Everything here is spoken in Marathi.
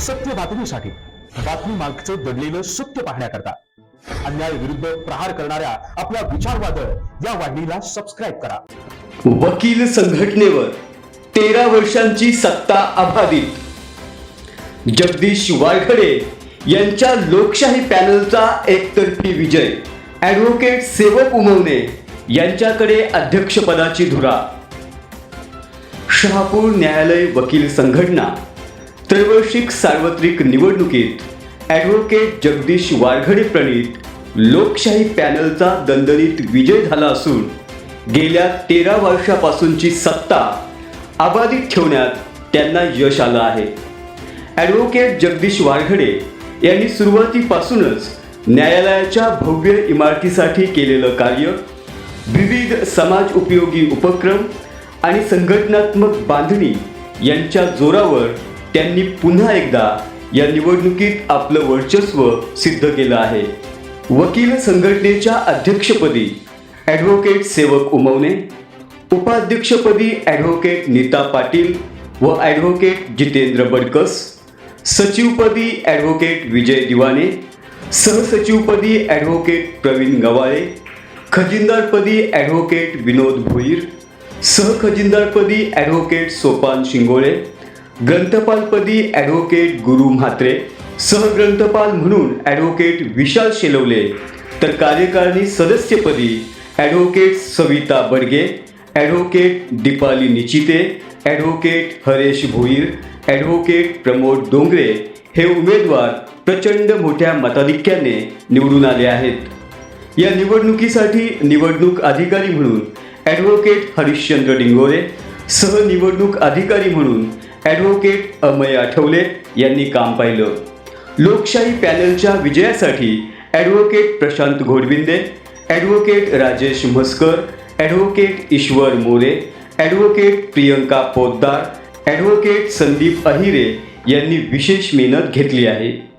सत्य बातमीसाठी बातमी मागचं दडलेलं सत्य पाहण्याकरता अन्याय विरुद्ध प्रहार करणाऱ्या आपल्या विचारवादळ या वाहिनीला सबस्क्राईब करा. वकील संघटनेवर तेरा वर्षांची सत्ता अबाधित. जगदीश वाळखडे यांच्या लोकशाही पॅनलचा एकतर्फी विजय. ॲडव्होकेट सेवक उमवणे यांच्याकडे अध्यक्षपदाची धुरा. शहापूर न्यायालय वकील संघटना त्रैवर्षिक सार्वत्रिक निवडणुकीत ॲडव्होकेट जगदीश वारघडे प्रणित लोकशाही पॅनलचा दणदणीत विजय झाला असून गेल्या तेरा वर्षापासूनची सत्ता अबाधित ठेवण्यात त्यांना यश आलं आहे. ॲडव्होकेट जगदीश वारघडे यांनी सुरुवातीपासूनच न्यायालयाच्या भव्य इमारतीसाठी केलेलं कार्य विविध समाज उपयोगी उपक्रम आणि संघटनात्मक बांधणी यांच्या जोरावर त्यांनी पुन्हा एकदा या निवडणुकीत आपलं वर्चस्व सिद्ध केलं आहे. वकील संघटनेच्या अध्यक्षपदी ॲडव्होकेट सेवक उमवणे उपाध्यक्षपदी ॲडव्होकेट नीता पाटील व ॲडव्होकेट जितेंद्र बडकस सचिवपदी ॲडव्होकेट विजय दिवाने सहसचिवपदी ॲडव्होकेट प्रवीण गवाळे खजिनदारपदी ॲडव्होकेट विनोद भोईर सहखजिनदारपदी ॲडव्होकेट सोपान शिंगोळे ग्रंथपालपदी ॲडव्होकेट गुरु म्हात्रे सहग्रंथपाल म्हणून ॲडव्होकेट विशाल शेलवले तर कार्यकारिणी सदस्यपदी advocate Savita Badge advocate Deepali Nichite advocate Haresh Bhoir advocate Pramod Dongre हे उमेदवार प्रचंड मोठ्या मताधिक्याने निवडून आले आहेत. या निवडणुकीसाठी निवडणूक अधिकारी म्हणून ॲडव्होकेट हरिश्चंद्र डिंगोरे सहनिवडणूक अधिकारी म्हणून ॲडव्होकेट अमय आठवले यांनी काम पाहिलं. लोकशाही पॅनलच्या विजयासाठी advocate Prashant Ghodvinde advocate Rajesh Mhaskar advocate Ishwar More advocate Priyanka Poddar advocate Sandeep Ahire यांनी विशेष मेहनत घेतली आहे.